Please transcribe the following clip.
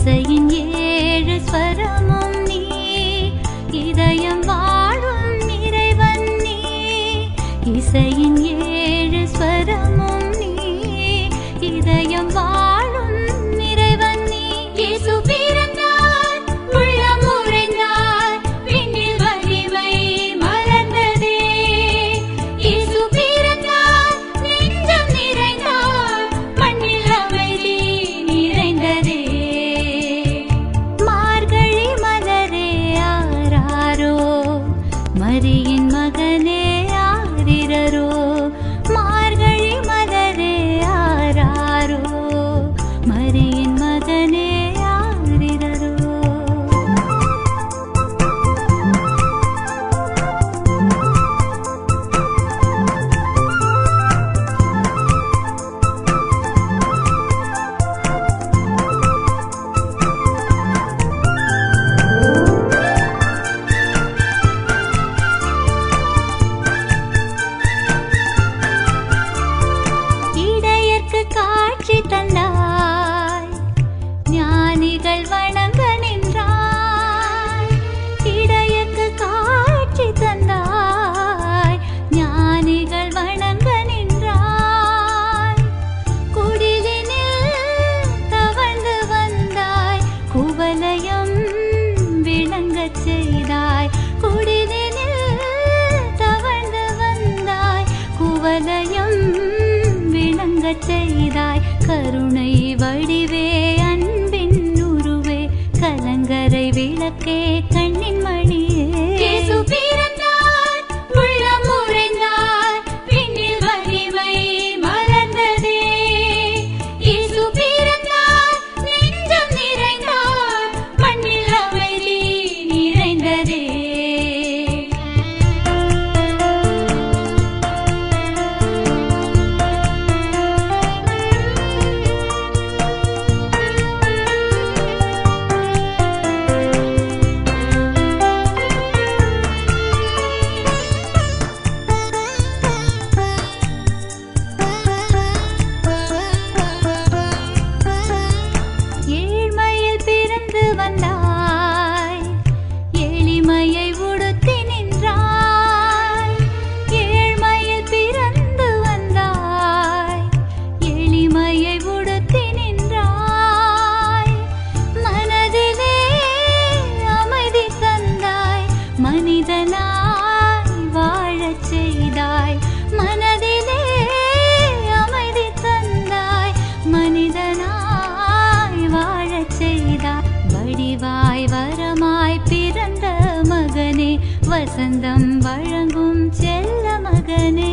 இசையின் ஏழு ஸ்வரமும் நீ. இதயம் வாழும் இறைவன் நீ. இசையின் ஏழு ஸ்வரமும் तिलके कण வசந்தம் வழங்கும் செல்ல மகனே